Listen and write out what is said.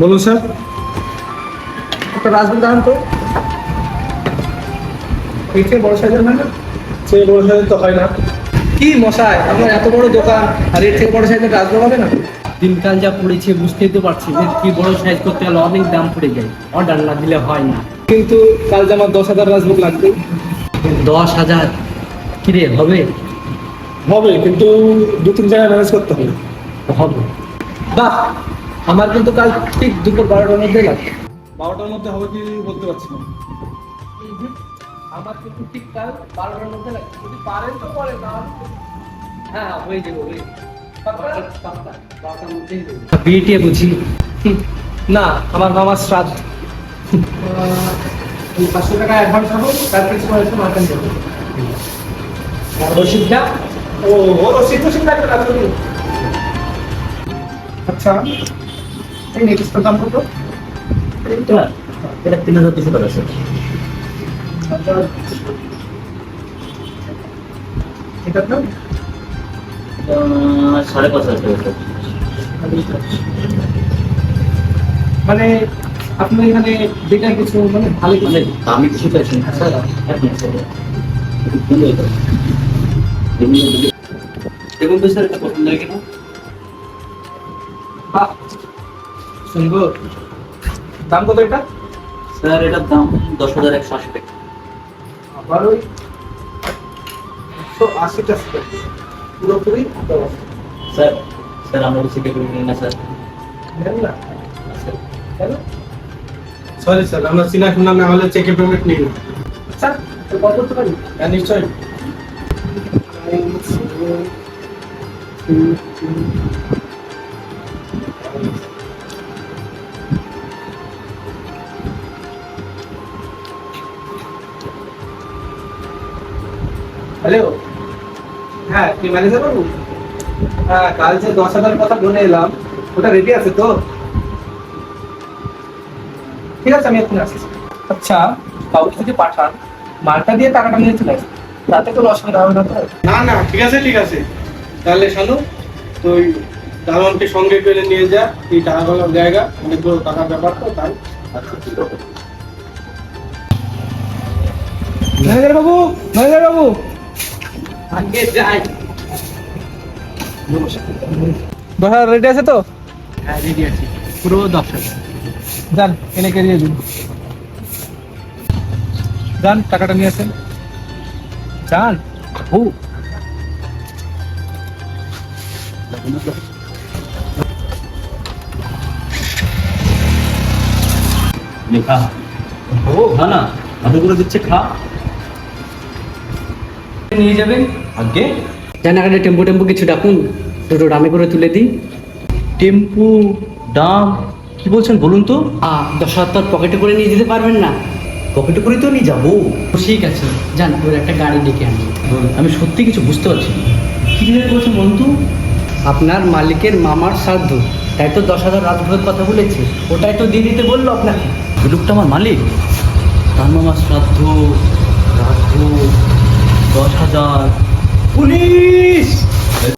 বলুন স্যার। একটা রাজভোগ দাম তো। এর থেকে বড় সাইজের হয় না সে বড় সাইজের তো হয় না। কি মশাই আপনার এত বড় দোকান আর এর থেকে বড় সাইজের রাজভোগ হবে না? দিনকাল যা পড়েছে বুঝতেই তো পারছি যে কি বড় সাইজ করতে গেলে অনেক দাম পড়ে যায়। অর্ডার না দিলে হয় না। কিন্তু কাল যে আমার দশ হাজার রাজভোগ লাগবে। দশ হাজার? কিরে হবে? হবে কিন্তু দু তিন জায়গায় ম্যানেজ করতে হবে। হবে। বাহ! আমার কিন্তু কাল ঠিক দুপুর বারোটার মধ্যে লাগবে বারোটার মধ্যে হবে কি বলতে পারছি না। আমার কিন্তু ঠিক কাল বারোটার মধ্যে লাগবে যদি পারেন তো পরে না হ্যাঁ হ্যাঁ হয়ে যাবে হয়ে। বিয়েটিয়ে বুঝি? না আমার মামার শ্রাদ্ধ। পাঁচশো টাকা অ্যাডভান্স হব তার কিছু হয়েছে মাটন দেবো রসিদটা? ও রসিদ রসিদ লাগবে আচ্ছা নেক্সট দাম কত? এটা এটা তিন হাজার দুশো টাকা স্যার এটা তো? সাড়ে পাঁচ হাজার টাকা মানে আপনি এখানে যেটা কিছু মানে ভালো মানে দামি কিছু পেয়েছেন স্যার দেখুন তো স্যার এটা পছন্দ হয় কিনা? বাহ! সুন্দর দাম কত এটা? স্যার এটার দাম দশ হাজার একশো আশি টাকা। আবার ওই একশো আশি টাকা পুরোপুরি স্যার স্যার আমরা কিছু পেপার নিই না স্যার। নেন না। স্যার। কেন? সরি স্যার আমরা চিনা শোনা না হলে চেকে পেমেন্ট নিই না। আচ্ছা কত করতে পারি হ্যাঁ নিশ্চয়ই। হ্যালো? হ্যাঁ কি ম্যানেজার বাবু? হ্যাঁ কাল যে দশ হাজার কথা বলে এলাম ওটা রেডি আছে তো? ঠিক আছে আমি এখন আসছি। আচ্ছা কাউকে যদি পাঠান মালটা দিয়ে টাকাটা নিয়ে চলে আসবে তাতে কোনো অসুবিধা হবে না তো? না না ঠিক আছে ঠিক আছে। তাহলে শানু তুই দারোয়ানকে সঙ্গে করে নিয়ে যা এই টাকাগুলোর জায়গা অনেকগুলো টাকার ব্যাপার তো তাই। আচ্ছা ঠিক ম্যানেজার বাবু ম্যানেজার বাবু। আগে যাই হাজার রেডি আছে তো? হ্যাঁ রেডি আছি। পুরো দশ যান এনে কে দিয়ে দিন। যান টাকাটা নিয়ে আসেন। যান ও লেখা। ও খা না এতগুলো দিচ্ছে খা। নিয়ে যাবেন? আগে? জানাকাটা টেম্পো টেম্পো কিছু ডাকুন। দুটো ডামে করে তুলে দিই। টেম্পু ডাম কি বলছেন বলুন তো? আ দশ হাজার পকেটে করে নিয়ে যেতে পারবেন না? পকেটে করে তো নিয়ে যাব। ঠিক আছে। যান এবার একটা গাড়ি ডেকে আনি। আমি সত্যি কিছু বুঝতে পারছি না। কি ভেবে বলছেন বলুন তো? আপনার মালিকের মামার শ্রাদ্ধ। তাই তো দশ হাজার রাজভোগের কথা বলেছে। ওটাই তো দিয়ে দিতে বলল আপনাকে। লোকটা আমার মালিক। তার মামার শ্রাদ্ধ রাদ্ধ দশ হাজার। পুলিশ!